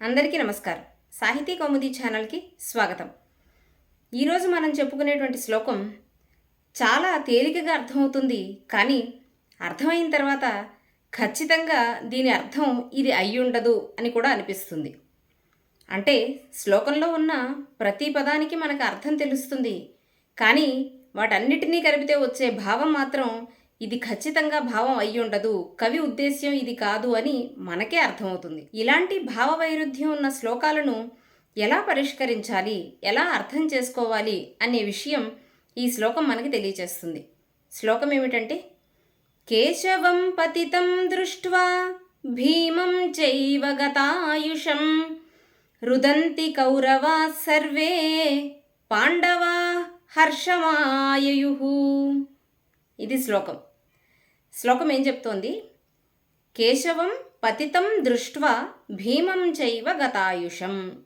అందరికీ నమస్కారం. సాహితీ కౌముది ఛానల్కి స్వాగతం. ఈరోజు మనం చెప్పుకునేటువంటి శ్లోకం చాలా తేలికగా అర్థమవుతుంది కానీ అర్థమైన తర్వాత ఖచ్చితంగా దీని అర్థం ఇది అయ్యుండదు అని కూడా అనిపిస్తుంది. అంటే శ్లోకంలో ఉన్న ప్రతి పదానికి మనకు అర్థం తెలుస్తుంది కానీ వాటన్నిటినీ కలిపితే వచ్చే భావం మాత్రం ఇది ఖచ్చితంగా భావం అయి ఉండదు కవి ఉద్దేశ్యం ఇది కాదు అని మనకే అర్థమవుతుంది. ఇలాంటి భావ వైరుధ్యం ఉన్న శ్లోకాలను ఎలా పరిష్కరించాలి? ఎలా అర్థం చేసుకోవాలి? అనే విషయం ఈ శ్లోకం మనకి తెలియచేస్తుంది. శ్లోకం ఏమిటంటే కేశవం పతితం దృష్ట్వా భీమం చైవ గతాయుషం రుదంతి కౌరవా సర్వే పాండవా హర్షమాయయు ఇది శ్లోకం. శ్లోకం ఏం చెప్తోంది? కేశవం పతితం దృష్ట్వా భీమం చైవ గతాయుషం.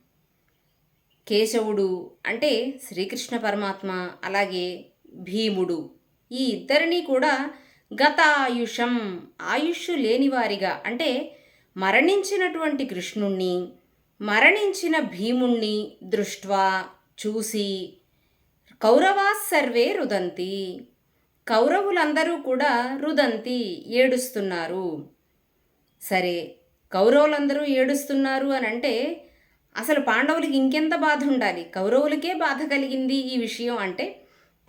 కేశవుడు అంటే శ్రీకృష్ణ పరమాత్మ అలాగే భీముడు. ఈ ఇద్దరినీ కూడా గతాయుషం ఆయుష్ లేనివారిగా అంటే మరణించినటువంటి కృష్ణుణ్ణి మరణించిన భీముణ్ణి దృష్ట్వా చూసి కౌరవా సర్వే రుదంతి. కౌరవులందరూ కూడా రుదంతి ఏడుస్తున్నారు. సరే కౌరవులందరూ ఏడుస్తున్నారు అని అంటే అసలు పాండవులకి ఇంకెంత బాధ ఉండాలి కౌరవులకే బాధ కలిగింది ఈ విషయం అంటే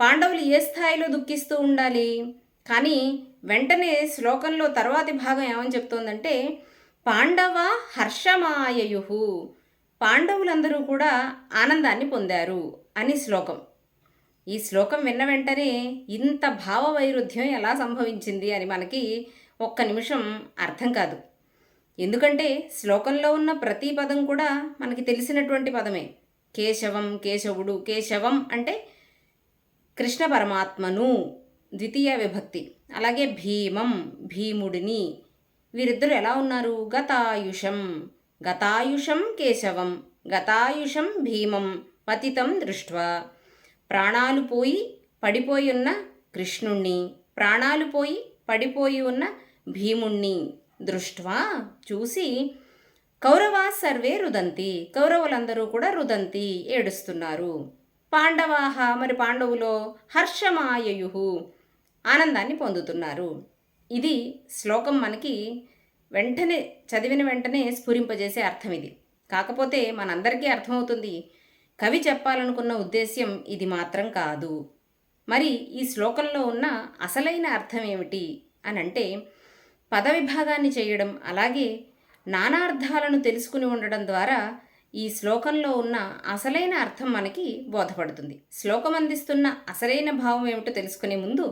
పాండవులు ఏ స్థాయిలో దుఃఖిస్తూ ఉండాలి? కానీ వెంటనే శ్లోకంలో తర్వాతి భాగం ఏమని చెప్తోందంటే పాండవ హర్షమాయయు పాండవులందరూ కూడా ఆనందాన్ని పొందారు అని శ్లోకం. ఈ శ్లోకం విన్న వెంటనే ఇంత భావ వైరుధ్యం ఎలా సంభవించింది అని మనకి ఒక్క నిమిషం అర్థం కాదు. ఎందుకంటే శ్లోకంలో ఉన్న ప్రతి పదం కూడా మనకి తెలిసినటువంటి పదమే. కేశవం కేశవుడు కేశవం అంటే కృష్ణ పరమాత్మను ద్వితీయ విభక్తి. అలాగే భీమం భీముడిని. వీరిద్దరు ఎలా ఉన్నారు? గతాయుషం. గతాయుషం కేశవం. గతాయుషం భీమం. పతితం దృష్ట్వా. ప్రాణాలు పోయి పడిపోయి ఉన్న కృష్ణుణ్ణి ప్రాణాలు పోయి పడిపోయి ఉన్న భీముణ్ణి దృష్ట్వా చూసి కౌరవా సర్వే రుదంతి. కౌరవులందరూ కూడా రుదంతి ఏడుస్తున్నారు. పాండవాహ మరి పాండవులో హర్షమాయయు ఆనందాన్ని పొందుతున్నారు. ఇది శ్లోకం మనకి వెంటనే చదివిన వెంటనే స్ఫురింపజేసే అర్థం ఇది. కాకపోతే మనందరికీ అర్థమవుతుంది కవి చెప్పాలనుకున్న ఉద్దేశ్యం ఇది మాత్రం కాదు. మరి ఈ శ్లోకంలో ఉన్న అసలైన అర్థం ఏమిటి అని అంటే పద విభాగాన్ని చేయడం అలాగే నానార్థాలను తెలుసుకుని ఉండడం ద్వారా ఈ శ్లోకంలో ఉన్న అసలైన అర్థం మనకి బోధపడుతుంది. శ్లోకం అందిస్తున్న అసలైన భావం ఏమిటో తెలుసుకునే ముందు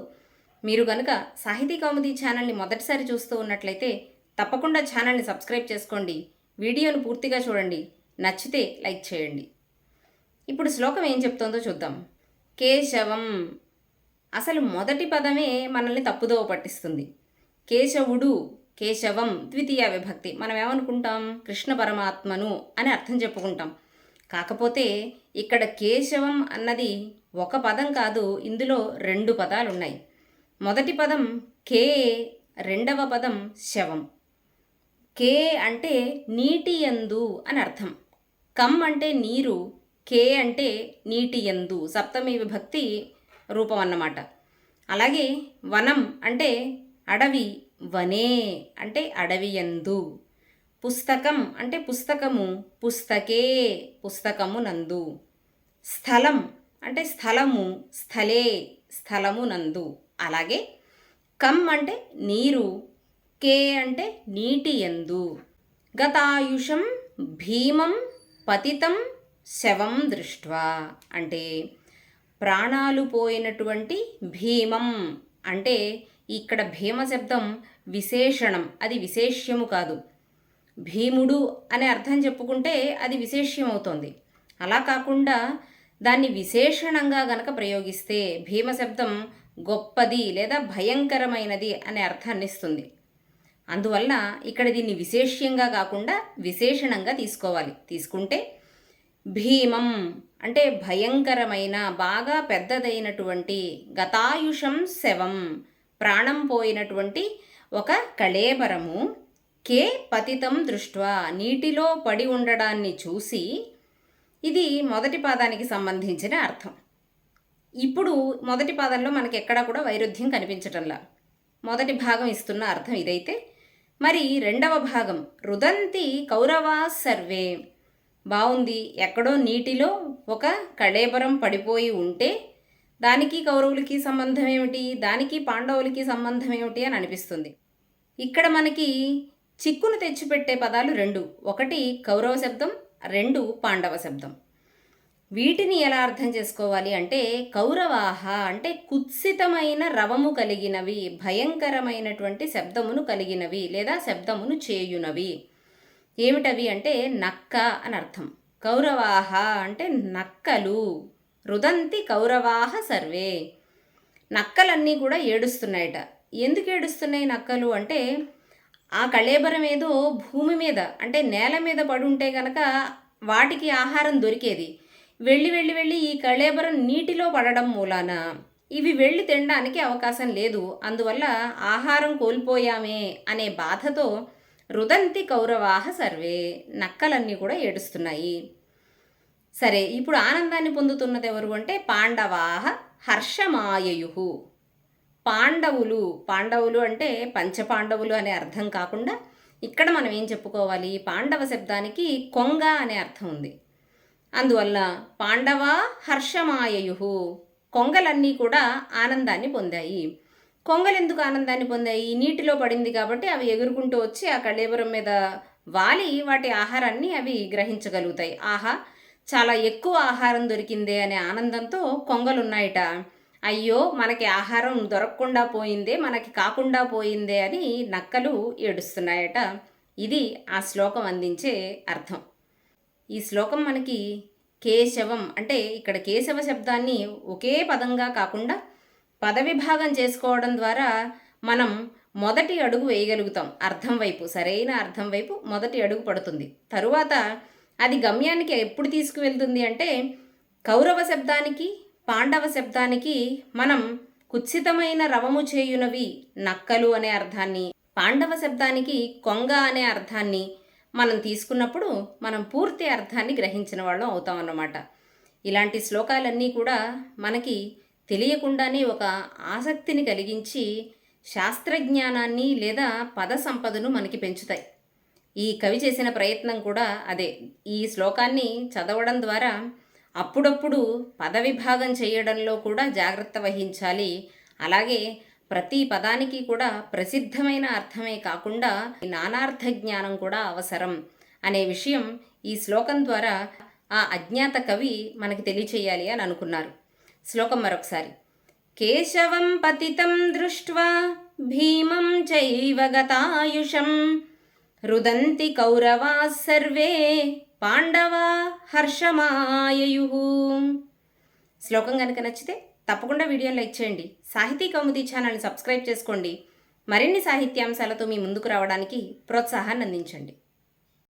మీరు గనుక సాహితీ కౌముది ఛానల్ని మొదటిసారి చూస్తూ ఉన్నట్లయితే తప్పకుండా ఛానల్ని సబ్స్క్రైబ్ చేసుకోండి. వీడియోను పూర్తిగా చూడండి. నచ్చితే లైక్ చేయండి. ఇప్పుడు శ్లోకం ఏం చెప్తోందో చూద్దాం. కేశవం అసలు మొదటి పదమే మనల్ని తప్పుదోవ పట్టిస్తుంది. కేశవుడు కేశవం ద్వితీయ విభక్తి. మనం ఏమనుకుంటాం? కృష్ణ పరమాత్మను అని అర్థం చెప్పుకుంటాం. కాకపోతే ఇక్కడ కేశవం అన్నది ఒక పదం కాదు ఇందులో రెండు పదాలు ఉన్నాయి మొదటి పదం కే రెండవ పదం శవం. కే అంటే నీటి యందు అని అర్థం. కమ్ అంటే నీరు కే అంటే నీటి యందు సప్తమి విభక్తి రూపం అన్నమాట. అలాగే వనం అంటే అడవి వనే అంటే అడవి యందు. పుస్తకం అంటే పుస్తకము పుస్తకే పుస్తకము నందు. స్థలం అంటే స్థలము స్థలే స్థలము నందు. అలాగే కమ్ అంటే నీరు కే అంటే నీటి యందు. గతాయుషం భీమం పతితం శవం దృష్ట్వా అంటే ప్రాణాలు పోయినటువంటి భీమం అంటే ఇక్కడ భీమ శబ్దం విశేషణం అది విశేష్యము కాదు. భీముడు అనే అర్థం చెప్పుకుంటే అది విశేష్యం అవుతుంది అలా కాకుండా దాన్ని విశేషణంగా గనక ప్రయోగిస్తే భీమ శబ్దం గొప్పది లేదా భయంకరమైనది అనే అర్థాన్ని ఇస్తుంది. అందువల్ల ఇక్కడ దీన్ని విశేష్యంగా కాకుండా విశేషణంగా తీసుకోవాలి. తీసుకుంటే భీమం. అంటే భయంకరమైన బాగా పెద్దదైనటువంటి గతాయుషం శవం. ప్రాణం పోయినటువంటి ఒక కళేబరము కే పతితం దృష్ట్వా. నీటిలో పడి ఉండడాన్ని చూసి ఇది మొదటి పాదానికి సంబంధించిన అర్థం. ఇప్పుడు మొదటి పాదంలో మనకి ఎక్కడా కూడా వైరుధ్యం కనిపించటంలా. మొదటి భాగం ఇస్తున్న అర్థం ఇదైతే. మరి రెండవ భాగం రుదంతి కౌరవా సర్వే. బాగుంది ఎక్కడో నీటిలో ఒక కళేబరం పడిపోయి ఉంటే దానికి కౌరవులకి సంబంధం ఏమిటి? దానికి పాండవులకి సంబంధం ఏమిటి అని అనిపిస్తుంది. ఇక్కడ మనకి చిక్కును తెచ్చిపెట్టే పదాలు రెండు. ఒకటి కౌరవ శబ్దం రెండు పాండవ శబ్దం. వీటిని ఎలా అర్థం చేసుకోవాలి అంటే కౌరవాహ అంటే కుత్సితమైన రవము కలిగినవి భయంకరమైనటువంటి శబ్దమును కలిగినవి లేదా శబ్దమును చేయునవి. ఏమిటవి అంటే నక్క అని అర్థం. కౌరవాహ అంటే నక్కలు. రుదంతి కౌరవాహ సర్వే. నక్కలన్నీ కూడా ఏడుస్తున్నాయట. ఎందుకు ఏడుస్తున్నాయి నక్కలు అంటే ఆ కళేబరం ఏదో భూమి మీద అంటే నేల మీద పడి ఉంటే గనక వాటికి ఆహారం దొరికేది. వెళ్ళి వెళ్ళి వెళ్ళి ఈ కళేబరం నీటిలో పడడం మూలాన. ఇవి వెళ్ళి తినడానికి అవకాశం లేదు. అందువల్ల ఆహారం కోల్పోయామే అనే బాధతో రుదంతి కౌరవాహ సర్వే నక్కలన్నీ కూడా ఏడుస్తున్నాయి. సరే ఇప్పుడు ఆనందాన్ని పొందుతున్నది ఎవరు అంటే పాండవాహ హర్షమాయయు పాండవులు పాండవులు అంటే పంచపాండవులు అనే అర్థం కాకుండా ఇక్కడ మనం ఏం చెప్పుకోవాలి? పాండవ శబ్దానికి కొంగ అనే అర్థం ఉంది. అందువల్ల పాండవ హర్షమాయయు కొంగలన్నీ కూడా ఆనందాన్ని పొందాయి. కొంగలు ఎందుకు ఆనందాన్ని పొందాయి? నీటిలో పడింది కాబట్టి అవి ఎగురుకుంటూ వచ్చి ఆ కళేబరం మీద వాలి వాటి ఆహారాన్ని అవి గ్రహించగలుగుతాయి. ఆహా చాలా ఎక్కువ ఆహారం దొరికిందే అనే ఆనందంతో కొంగలున్నాయట. అయ్యో మనకి ఆహారం దొరకకుండా పోయిందే మనకి కాకుండా పోయిందే అని నక్కలు ఏడుస్తున్నాయట. ఇది ఆ శ్లోకం అందించే అర్థం. ఈ శ్లోకం మనకి కేశవం అంటే ఇక్కడ కేశవ శబ్దాన్ని ఒకే పదంగా కాకుండా పదవిభాగం చేసుకోవడం ద్వారా మనం మొదటి అడుగు వేయగలుగుతాం. అర్థం వైపు సరైన అర్థం వైపు మొదటి అడుగు పడుతుంది. తరువాత అది గమ్యానికి ఎప్పుడు తీసుకువెళ్తుంది అంటే కౌరవ శబ్దానికి పాండవ శబ్దానికి మనం కుత్సితమైన రవము చేయునవి నక్కలు అనే అర్థాన్ని పాండవ శబ్దానికి కొంగ అనే అర్థాన్ని మనం తీసుకున్నప్పుడు మనం పూర్తి అర్థాన్ని గ్రహించిన వాళ్ళం అవుతాం అన్నమాట. ఇలాంటి శ్లోకాలన్నీ కూడా మనకి తెలియకుండానే ఒక ఆసక్తిని కలిగించి శాస్త్రజ్ఞానాన్ని లేదా పద సంపదను మనకి పెంచుతాయి. ఈ కవి చేసిన ప్రయత్నం కూడా అదే. ఈ శ్లోకాన్ని చదవడం ద్వారా అప్పుడప్పుడు పద విభాగం చేయడంలో కూడా జాగ్రత్త వహించాలి. అలాగే ప్రతి పదానికి కూడా ప్రసిద్ధమైన అర్థమే కాకుండా నానార్థ జ్ఞానం కూడా అవసరం అనే విషయం ఈ శ్లోకం ద్వారా ఆ అజ్ఞాత కవి మనకి తెలియచేయాలి అని అనుకున్నారు. శ్లోకం మరొకసారి. కేశవం పతితం దృష్ట్వా భీమం చైవ గతాయుషం. రుదంతి కౌరవా సర్వే పాండవా హర్షమాయయు శ్లోకం కనుక నచ్చితే తప్పకుండా వీడియోని లైక్ చేయండి. సాహితీ కౌముది ఛానల్ని సబ్స్క్రైబ్ చేసుకోండి. మరిన్ని సాహిత్యాంశాలతో మీ ముందుకు రావడానికి ప్రోత్సాహాన్ని అందించండి.